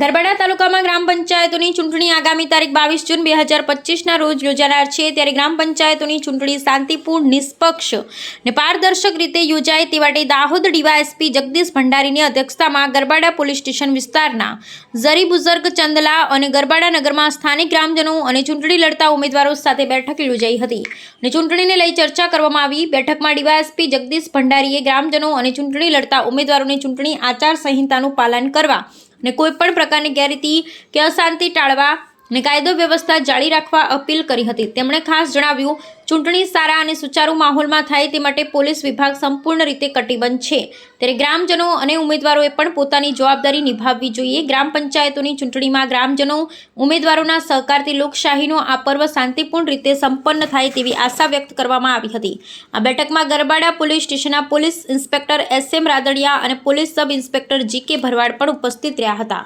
ગરબાડા તાલુકામાં ગ્રામ પંચાયતોની ચૂંટણી આગામી તારીખ બાવીસ જૂન બે હજાર પચીસના રોજ યોજાનાર છે. ત્યારે ગ્રામ પંચાયતોની ચૂંટણી શાંતિપૂર્ણ, નિષ્પક્ષ ને પારદર્શક રીતે યોજાય તે માટે દાહોદ ડીવાયએસપી જગદીશ ભંડારીની અધ્યક્ષતામાં ગરબાડા પોલીસ સ્ટેશન વિસ્તારના ઝરી બુઝર્ગ ચંદલા અને ગરબાડા નગરમાં સ્થાનિક ગ્રામજનો અને ચૂંટણી લડતા ઉમેદવારો સાથે બેઠક યોજાઈ હતી અને ચૂંટણીને લઈ ચર્ચા કરવામાં આવી. બેઠકમાં ડીવાયએસપી જગદીશ ભંડારીએ ગ્રામજનો અને ચૂંટણી લડતા ઉમેદવારોને ચૂંટણી આચાર સંહિતાનું પાલન કરવા અને કોઈપણ પ્રકારની ગેરરીતિ કે અશાંતિ ટાળવા અને કાયદો વ્યવસ્થા જાળી રાખવા અપીલ કરી હતી. તેમણે ખાસ જણાવ્યું, ચૂંટણી સારા અને સુચારુ માહોલમાં થાય તે માટે પોલીસ વિભાગ સંપૂર્ણ રીતે કટિબંધ છે. ત્યારે ગ્રામજનો અને ઉમેદવારોએ પણ પોતાની જવાબદારી નિભાવવી જોઈએ. ગ્રામ પંચાયતોની ચૂંટણીમાં ગ્રામજનો ઉમેદવારોના સહકારથી લોકશાહીનો આ પર્વ શાંતિપૂર્ણ રીતે સંપન્ન થાય તેવી આશા વ્યક્ત કરવામાં આવી હતી. આ બેઠકમાં ગરબાડા પોલીસ સ્ટેશનના police inspector S M Radadiya અને પોલીસ સબ ઇન્સ્પેક્ટર જી કે ભરવાડ પણ ઉપસ્થિત રહ્યા હતા.